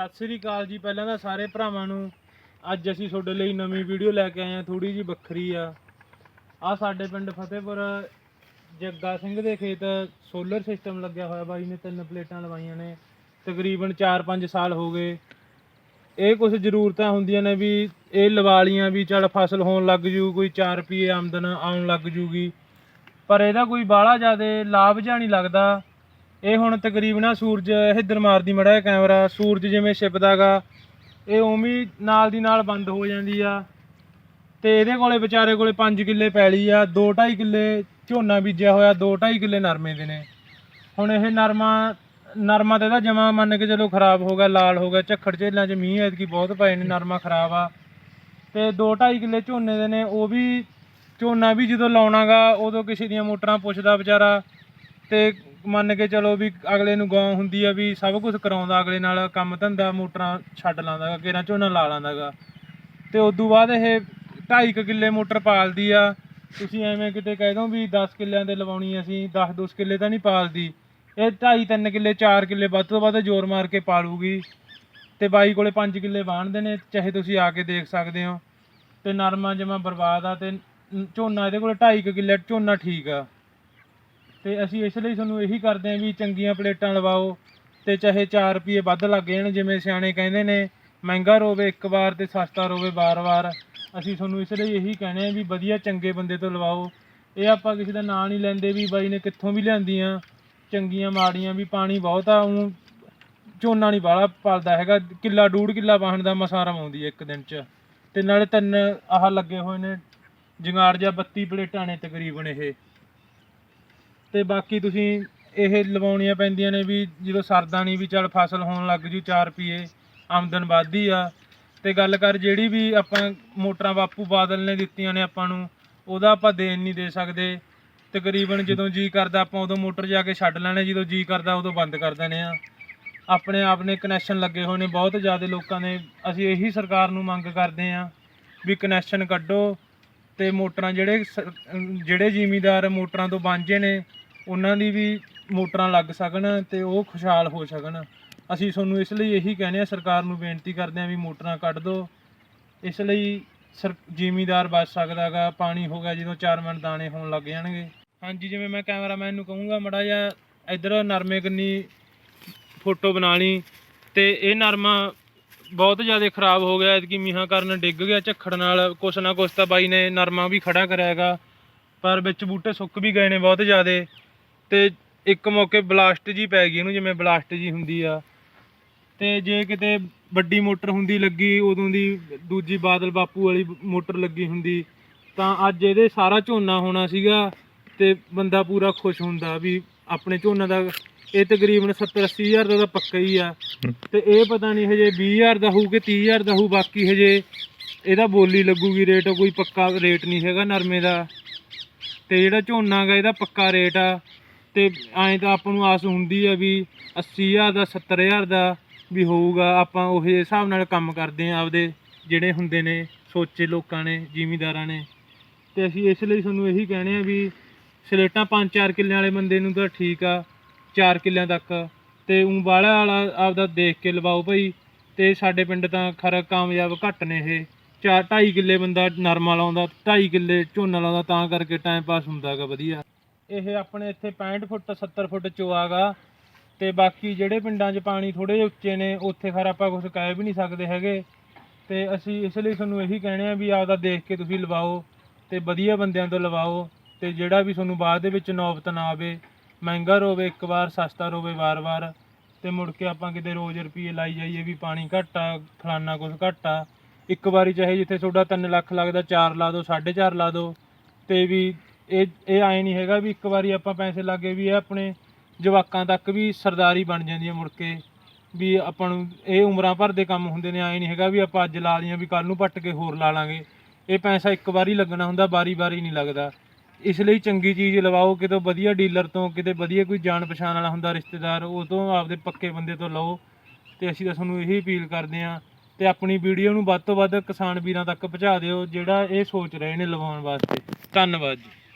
ਸਤਿ ਸ੍ਰੀ ਅਕਾਲ ਜੀ, ਪਹਿਲਾਂ ਤਾਂ ਸਾਰੇ ਭਰਾਵਾਂ ਨੂੰ ਅੱਜ ਅਸੀਂ ਤੁਹਾਡੇ ਲਈ ਨਵੀਂ ਵੀਡੀਓ ਲੈ ਕੇ ਆਏ ਹਾਂ ਥੋੜੀ ਜੀ ਵੱਖਰੀ ਆ। ਆ ਸਾਡੇ ਪਿੰਡ ਫਤਿਹਪੁਰ, ਜੱਗਾ ਸਿੰਘ ਦੇ ਖੇਤ ਸੋਲਰ ਸਿਸਟਮ ਲੱਗਿਆ ਹੋਇਆ ਬਾਈ ਨੇ, ਤਿੰਨ ਪਲੇਟਾਂ ਲਵਾਈਆਂ ਨੇ, ਤਕਰੀਬਨ 4-5 ਸਾਲ ਹੋ ਗਏ। ਇਹ ਕੁਝ ਜ਼ਰੂਰਤਾਂ ਹੁੰਦੀਆਂ ਨੇ ਵੀ ਇਹ ਲਵਾ ਲੀਆਂ ਵੀ ਚੱਲ ਫਸਲ ਹੋਣ ਲੱਗ ਜੂ, ਕੋਈ 4 ਰੁਪਏ ਆਮਦਨ ਆਉਣ ਲੱਗ ਜੂਗੀ। ਪਰ ਇਹਦਾ ਕੋਈ ਬਾਹਲਾ ਜ਼ਿਆਦਾ ਲਾਭ ਜਿਹਾ ਨਹੀਂ ਲੱਗਦਾ। ਇਹ ਹੁਣ ਤਕਰੀਬਨ ਆ ਸੂਰਜ ਇੱਧਰ ਮਾਰਦੀ ਮੜਾ ਜਿਹਾ ਕੈਮਰਾ, ਸੂਰਜ ਜਿਵੇਂ ਛਿਪਦਾਗਾ, ਇਹ ਉਵੇਂ ਨਾਲ ਦੀ ਨਾਲ ਬੰਦ ਹੋ ਜਾਂਦੀ ਆ। ਤੇ ਇਹਦੇ ਕੋਲੇ ਵਿਚਾਰੇ ਕੋਲੇ 5 ਕਿੱਲੇ ਪੈਲੀ ਆ 2.5 ਕਿੱਲੇ ਝੋਨਾ ਬੀਜਿਆ ਹੋਇਆ 2.5 ਕਿੱਲੇ ਨਰਮੇ ਦੇ ਨੇ। ਹੁਣ ਇਹ ਨਰਮਾ ਨਰਮਾ ਤੇ ਇਹਦਾ ਜਮਾ ਮੰਨ ਕੇ ਚਲੋ ਖਰਾਬ ਹੋ ਗਿਆ, ਲਾਲ ਹੋ ਗਿਆ, ਝੱਖੜ ਝੇਲਾਂ 'ਚ ਮੀਂਹ ਐਤਕੀ ਬਹੁਤ ਪਏ ਨੇ, ਨਰਮਾ ਖਰਾਬ ਆ। ਤੇ 2.5 ਕਿੱਲੇ ਝੋਨੇ ਦੇ ਨੇ, ਉਹ ਵੀ ਝੋਨਾ ਵੀ ਜਦੋਂ ਲਾਉਣਾਗਾ, ਉਦੋਂ ਕਿਸੇ ਦੀਆਂ ਮੋਟਰਾਂ ਪੁੱਛਦਾ ਵਿਚਾਰਾ। ਤੇ ਮੰਨ ਕੇ ਚਲੋ ਵੀ ਅਗਲੇ ਨੂੰ ਗਾਂ ਹੁੰਦੀ ਆ ਵੀ ਸਭ ਕੁਝ ਕਰਾਉਂਦਾ, ਅਗਲੇ ਨਾਲ ਕੰਮ ਧੰਦਾ, ਮੋਟਰਾਂ ਛੱਡ ਲਾਂਦਾਗਾ ਕਿਹੜਾ ਝੋਨਾ ਲਾ ਲਾਂਦਾਗਾ ਤੇ ਉਦੋਂ ਬਾਅਦ ਇਹ 2.5 ਕਿੱਲੇ ਮੋਟਰ ਪਾਲਦੀ ਆ। ਤੁਸੀਂ ਐਵੇਂ ਕਿਤੇ ਕਹਿ ਦੋ ਵੀ 10 ਕਿੱਲਿਆਂ 'ਤੇ ਲਵਾਉਣੀ ਅਸੀਂ 10 2 ਕਿੱਲੇ ਤਾਂ ਨਹੀਂ ਪਾਲਦੀ। ਇਹ 2.5 3 ਕਿੱਲੇ 4 ਕਿੱਲੇ ਵੱਧ ਤੋਂ ਵੱਧ ਜ਼ੋਰ ਮਾਰ ਕੇ ਪਾਲੂਗੀ। ਤੇ ਬਾਈ ਕੋਲੇ 5 ਕਿੱਲੇ ਵਾਹਣਦੇ ਨੇ ਚਾਹੇ ਤੁਸੀਂ ਆ ਕੇ ਦੇਖ ਸਕਦੇ ਹੋ। ਤੇ ਨਰਮਾ ਜਮਾ ਬਰਬਾਦ ਆ ਤੇ ਝੋਨਾ ਇਹਦੇ ਕੋਲੇ 2.5 ਕਿੱਲੇ, ਝੋਨਾ ਠੀਕ ਆ। ਤੇ ਅਸੀਂ ਇਸ ਲਈ ਤੁਹਾਨੂੰ ਇਹੀ ਕਰਦੇ ਆਂ ਵੀ ਚੰਗੀਆਂ ਪਲੇਟਾਂ ਲਵਾਓ ਤੇ ਚਾਹੇ 4 ਰੁਪਏ ਵੱਧ ਲੱਗ ਜਾਣ, ਜਿਵੇਂ ਸਿਆਣੇ ਕਹਿੰਦੇ ਨੇ, ਮਹਿੰਗਾ ਰੋਵੇ ਇੱਕ ਵਾਰ ਤੇ ਸਸਤਾ ਰੋਵੇ ਵਾਰ-ਵਾਰ ਅਸੀਂ ਤੁਹਾਨੂੰ ਇਸ ਲਈ ਇਹੀ ਕਹਿੰਦੇ ਆਂ ਵੀ ਵਧੀਆ ਚੰਗੇ ਬੰਦੇ ਤੋਂ ਲਵਾਓ। ਇਹ ਆਪਾਂ ਕਿਸੇ ਦਾ ਨਾਂ ਨਹੀਂ ਲੈਂਦੇ ਵੀ ਬਾਈ ਨੇ ਕਿੱਥੋਂ ਵੀ ਲਿਆਂਦੀਆਂ, ਚੰਗੀਆਂ ਮਾੜੀਆਂ ਵੀ ਪਾਣੀ ਬਹੁਤ ਆ ਉਹ ਝੋਨਾ ਨਹੀਂ ਬਾਹਲਾ ਪਲਦਾ ਹੈਗਾ, ਕਿੱਲਾ ਡੂਢ ਕਿੱਲਾ ਵਾਹਣ ਦਾ ਮਸਾਰਮ ਆਉਂਦੀ ਹੈ ਇੱਕ ਦਿਨ 'ਚ। ਤੇ ਨਾਲੇ ਤਿੰਨ ਆਹ ਲੱਗੇ ਹੋਏ ਨੇ ਜੰਗਾੜ ਜਾਂ 32 ਪਲੇਟਾਂ ਨੇ ਤਕਰੀਬਨ ਇਹ। ਤੇ ਬਾਕੀ ਤੁਸੀਂ ਇਹ ਲਵਾਉਣੀਆਂ ਪੈਂਦੀਆਂ ਨੇ ਵੀ ਜਦੋਂ ਸਰਦਾ ਨਹੀਂ ਵੀ ਚੱਲ ਫਸਲ ਹੋਣ ਲੱਗ ਜੂ 4 ਰੁਪਏ, ਆਮਦਨ ਵੱਧਦੀ ਆ। ਤੇ ਗੱਲ ਕਰ ਜਿਹੜੀ ਵੀ ਆਪਾਂ ਮੋਟਰਾਂ ਬਾਪੂ ਬਾਦਲ ਨੇ ਦਿੱਤੀਆਂ ਨੇ ਆਪਾਂ ਨੂੰ, ਉਹਦਾ ਆਪਾਂ ਦੇਣ ਨਹੀਂ ਦੇ ਸਕਦੇ। ਤਕਰੀਬਨ ਜਦੋਂ ਜੀ ਕਰਦਾ ਆਪਾਂ ਉਦੋਂ ਮੋਟਰ ਜਾ ਕੇ ਛੱਡ ਲੈਣੇ, ਜਦੋਂ ਜੀ ਕਰਦਾ ਉਦੋਂ ਬੰਦ ਕਰ ਦਿੰਦੇ ਆ। ਆਪਣੇ ਆਪ ਨੇ ਕਨੈਕਸ਼ਨ ਲੱਗੇ ਹੋਏ ਨੇ, ਬਹੁਤ ਜ਼ਿਆਦਾ ਲੋਕਾਂ ਨੇ, ਅਸੀਂ ਇਹੀ ਸਰਕਾਰ ਨੂੰ ਮੰਗ ਕਰਦੇ ਆ ਵੀ ਕਨੈਕਸ਼ਨ ਕੱਢੋ ਤੇ ਮੋਟਰਾਂ ਜਿਹੜੇ ਜਿਹੜੇ ਜ਼ਿਮੀਦਾਰ ਮੋਟਰਾਂ ਤੋਂ ਵਾਂਝੇ ਨੇ ਉਹਨਾਂ ਦੀ ਵੀ ਮੋਟਰਾਂ ਲੱਗ ਸਕਣ ਤੇ ਉਹ ਖੁਸ਼ਹਾਲ ਹੋ ਸਕਣ। ਅਸੀਂ ਤੁਹਾਨੂੰ ਇਸ ਲਈ ਇਹੀ ਕਹਿੰਦੇ ਆ ਸਰਕਾਰ ਨੂੰ ਬੇਨਤੀ ਕਰਦੇ ਆ ਵੀ ਮੋਟਰਾਂ ਕੱਢ ਦਿਓ ਇਸ ਲਈ ਸਰ, ਜ਼ਿਮੀਦਾਰ ਬਚ ਸਕਦਾਗਾ ਪਾਣੀ ਹੋ ਗਿਆ ਜਦੋਂ ਚਾਰ ਮਿੰਟ ਦਾਣੇ ਹੋਣ ਲੱਗ ਜਾਣਗੇ। ਹਾਂਜੀ, ਜਿਵੇਂ ਮੈਂ ਕੈਮਰਾਮੈਨ ਨੂੰ ਕਹੂੰਗਾ, ਮੜਾ ਜਿਹਾ ਇੱਧਰ ਨਰਮੇ ਕੰਨੀ ਫੋਟੋ ਬਣਾ ਲਈ ਤੇ ਇਹ ਨਰਮਾ ਬਹੁਤ ਜ਼ਿਆਦਾ ਖਰਾਬ ਹੋ ਗਿਆ, ਐਤਕੀ ਮੀਂਹਾਂ ਕਾਰਨ ਡਿੱਗ ਗਿਆ, ਝੱਖੜ ਨਾਲ ਕੁਛ ਨਾ ਕੁਛ ਤਾਂ ਬਾਈ ਨੇ ਨਰਮਾ ਵੀ ਖੜਾ ਕਰਿਆ ਹੈਗਾ। ਪਰ ਵਿੱਚ ਬੂਟੇ ਸੁੱਕ ਵੀ ਗਏ ਨੇ ਬਹੁਤ ਜ਼ਿਆਦਾ। ਤੇ ਇੱਕ ਮੌਕੇ ਬਲਾਸਟ ਜੀ ਪੈ ਗਈ ਇਹਨੂੰ ਜਿਵੇਂ ਬਲਾਸਟ ਜੀ ਹੁੰਦੀ ਆ। ਤੇ ਜੇ ਕਿਤੇ ਵੱਡੀ ਮੋਟਰ ਹੁੰਦੀ ਲੱਗੀ ਉਦੋਂ ਦੀ ਦੂਜੀ ਬਾਦਲ ਬਾਪੂ ਵਾਲੀ ਮੋਟਰ ਲੱਗੀ ਹੁੰਦੀ ਤਾਂ ਅੱਜ ਇਹਦੇ ਸਾਰਾ ਝੋਨਾ ਹੋਣਾ ਸੀਗਾ ਤੇ ਬੰਦਾ ਪੂਰਾ ਖੁਸ਼ ਹੁੰਦਾ ਵੀ ਆਪਣੇ ਝੋਨਾ ਦਾ ਇਹ ਤਕਰੀਬਨ 70 80 ਹਜ਼ਾਰ ਦਾ ਤਾਂ ਪੱਕਾ ਹੀ ਆ। ਤੇ ਇਹ ਪਤਾ ਨਹੀਂ ਹਜੇ 20 ਹਜ਼ਾਰ ਦਾ ਹੋਊ ਕਿ 30 ਹਜ਼ਾਰ ਦਾ ਹੋਊ ਬਾਕੀ ਹਜੇ ਇਹਦਾ ਬੋਲੀ ਲੱਗੂਗੀ ਰੇਟ ਕੋਈ ਪੱਕਾ ਰੇਟ ਨਹੀਂ ਹੈਗਾ ਨਰਮੇ ਦਾ। ਤੇ ਜਿਹੜਾ ਝੋਨਾ ਗਾ ਇਹਦਾ ਪੱਕਾ ਰੇਟ ਆ। ਤੇ ਐਂ ਤਾਂ ਆਪਾਂ ਨੂੰ ਆਸ ਹੁੰਦੀ ਆ ਵੀ 80000 ਦਾ 70000 ਦਾ ਵੀ ਹੋਊਗਾ। ਆਪਾਂ ਉਹ ਹਿਸਾਬ ਨਾਲ ਕੰਮ ਕਰਦੇ ਆ ਆਪਦੇ, ਜਿਹੜੇ ਹੁੰਦੇ ਨੇ, ਸੋਚੇ ਲੋਕਾਂ ਨੇ, ਜ਼ਿਮੀਦਾਰਾਂ ਨੇ। ਤੇ ਅਸੀਂ ਇਸ ਲਈ ਤੁਹਾਨੂੰ ਇਹੀ ਕਹਿਣੇ ਆ ਵੀ ਸਲੇਟਾਂ 5-4 ਕਿੱਲਿਆਂ ਵਾਲੇ ਬੰਦੇ ਨੂੰ ਤਾਂ ਠੀਕ ਆ 4 ਕਿੱਲਿਆਂ ਤੱਕ। ਤੇ ਉਂ ਬਾਹਲਾ ਵਾਲਾ ਆਪਦਾ ਦੇਖ ਕੇ ਲਵਾਓ ਭਾਈ ਤੇ ਸਾਡੇ ਪਿੰਡ ਤਾਂ ਖਰਾ ਕਾਮਯਾਬ ਘੱਟ ਨੇ ਇਹ। ਚਾਰ 2.5 ਕਿੱਲੇ ਬੰਦਾ ਨਰਮਾ ਲਾਉਂਦਾ 2.5 ਕਿੱਲੇ ਝੋਨਾ ਲਾਉਂਦਾ, ਤਾਂ ਕਰਕੇ ਟਾਈਮ ਪਾਸ ਹੁੰਦਾਗਾ ਵਧੀਆ। ਇਹ ਆਪਣੇ ਇੱਥੇ 65 ਫੁੱਟ 70 ਫੁੱਟ ਚੋਆਗਾ ਤੇ ਬਾਕੀ ਜਿਹੜੇ ਪਿੰਡਾਂ 'ਚ ਪਾਣੀ ਥੋੜੇ ਜਿਹੇ ਉੱਚੇ ਨੇ, ਉੱਥੇ ਖਰ ਆਪਾਂ ਕੁਝ ਕਹਿ ਵੀ ਨਹੀਂ ਸਕਦੇ ਹੈਗੇ। ਤੇ ਅਸੀਂ ਇਸ ਲਈ ਤੁਹਾਨੂੰ ਇਹੀ ਕਹਿਣੇ ਆ ਵੀ ਆਪਦਾ ਦੇਖ ਕੇ ਤੁਸੀਂ ਲਵਾਓ ਤੇ ਵਧੀਆ ਬੰਦਿਆਂ ਤੋਂ ਲਵਾਓ ਤੇ ਜਿਹੜਾ ਵੀ ਤੁਹਾਨੂੰ ਬਾਅਦ ਦੇ ਵਿੱਚ ਨੌਬਤ ਨਾ ਆਵੇ, ਮਹਿੰਗਾ ਰੋਵੇ, ਇੱਕ ਵਾਰ ਸਸਤਾ ਰੋਵੇ ਵਾਰ-ਵਾਰ ਤੇ ਮੁੜ ਕੇ ਆਪਾਂ ਕਿਤੇ ਰੋਜ਼ ਰੁਪਏ ਲਾਈ ਜਾਈਏ ਵੀ ਪਾਣੀ ਘੱਟ ਆ, ਫਲਾਨਾ ਕੁਝ ਘੱਟ ਆ। ਇੱਕ ਵਾਰੀ ਚਾਹੇ ਜਿੱਥੇ ਤੁਹਾਡਾ 3 ਲੱਖ ਲੱਗਦਾ 4 ਲਾ ਦਿਓ 4.5 ਲਾ ਦਿਓ ਤੇ ਵੀ ਇਹ ਇਹ ਆਏ ਨਹੀਂ ਹੈਗਾ ਵੀ ਇੱਕ ਵਾਰੀ ਆਪਾਂ ਪੈਸੇ ਲਾਗੇ ਵੀ ਇਹ ਆਪਣੇ ਜਵਾਕਾਂ ਤੱਕ ਵੀ ਸਰਦਾਰੀ ਬਣ ਜਾਂਦੀ ਹੈ ਮੁੜ ਕੇ, ਵੀ ਆਪਾਂ ਨੂੰ ਇਹ ਉਮਰਾਂ ਭਰ ਦੇ ਕੰਮ ਹੁੰਦੇ ਨੇ, ਆਏ ਨਹੀਂ ਹੈਗਾ ਵੀ ਆਪਾਂ ਅੱਜ ਲਾ ਲਈਆਂ ਵੀ ਕੱਲ ਨੂੰ ਪੱਟ ਕੇ ਹੋਰ ਲਾ ਲਾਂਗੇ। ਇਹ ਪੈਸਾ ਇੱਕ ਵਾਰੀ ਲੱਗਣਾ ਹੁੰਦਾ ਵਾਰੀ-ਵਾਰੀ ਨਹੀਂ ਲੱਗਦਾ। ਇਸ ਲਈ ਚੰਗੀ ਚੀਜ਼ ਲਵਾਓ, ਕਿਤੇ ਵਧੀਆ ਡੀਲਰ ਤੋਂ, ਕਿਤੇ ਵਧੀਆ ਕੋਈ ਜਾਣ ਪਛਾਣ ਵਾਲਾ ਹੁੰਦਾ, ਰਿਸ਼ਤੇਦਾਰ, ਉਹ ਤੋਂ ਆਪਦੇ ਪੱਕੇ ਬੰਦੇ ਤੋਂ ਲਓ। ਤੇ ਅਸੀਂ ਤਾਂ ਤੁਹਾਨੂੰ ਇਹੀ ਅਪੀਲ ਕਰਦੇ ਹਾਂ ਤੇ ਆਪਣੀ ਵੀਡੀਓ ਨੂੰ ਵੱਧ ਤੋਂ ਵੱਧ ਕਿਸਾਨ ਵੀਰਾਂ ਤੱਕ ਪਹੁੰਚਾ ਦਿਓ, ਜਿਹੜਾ ਇਹ ਸੋਚ ਰਹੇ ਨੇ ਲਵਾਉਣ ਵਾਸਤੇ। ਧੰਨਵਾਦ ਜੀ।